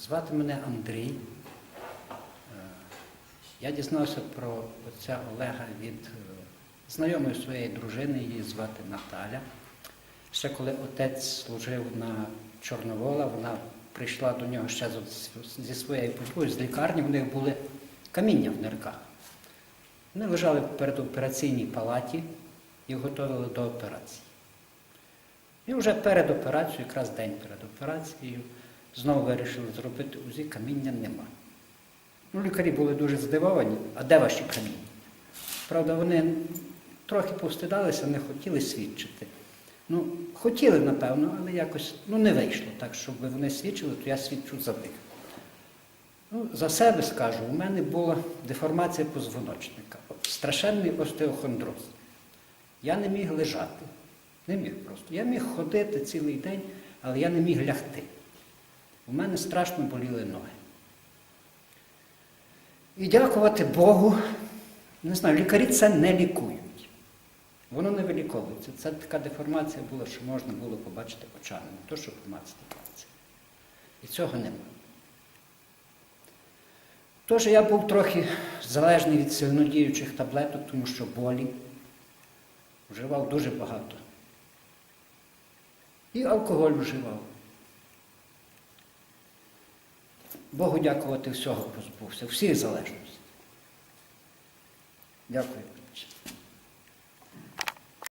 Звати мене Андрій. Е, Я дізнався про отця Олега від е, знайомої своєї дружини, її звати Наталя. Ще коли отець служив на Чорновола, вона прийшла до нього ще зі своєю подругою з лікарні, в них були каміння в нирках. Вони лежали в передопераційній палаті і готували до операції. І вже перед операцією, якраз день перед операцією, знову вирішили зробити УЗІ, каміння нема. Ну, лікарі були дуже здивовані, а де ваші каміння? Правда, вони трохи повстидалися, не хотіли свідчити. Ну, хотіли, напевно, але якось ну, не вийшло так, щоб вони свідчили, то я свідчу за них. Ну, за себе скажу, у мене була деформація позвоночника, страшенний остеохондроз. Я не міг лежати. Не міг просто. Я міг ходити цілий день, але я не міг лягти. У мене страшно боліли ноги. І дякувати Богу, не знаю, лікарі це не лікують. Воно не виліковується. Це така деформація була, що можна було побачити очами, не то, що помацати пальцем. І цього нема. Тож я був трохи залежний від сильнодіючих таблеток, тому що болі вживав дуже багато. І алкоголь вживав. Богу дякувати всього позбувся, всіх залежностей. Дякую.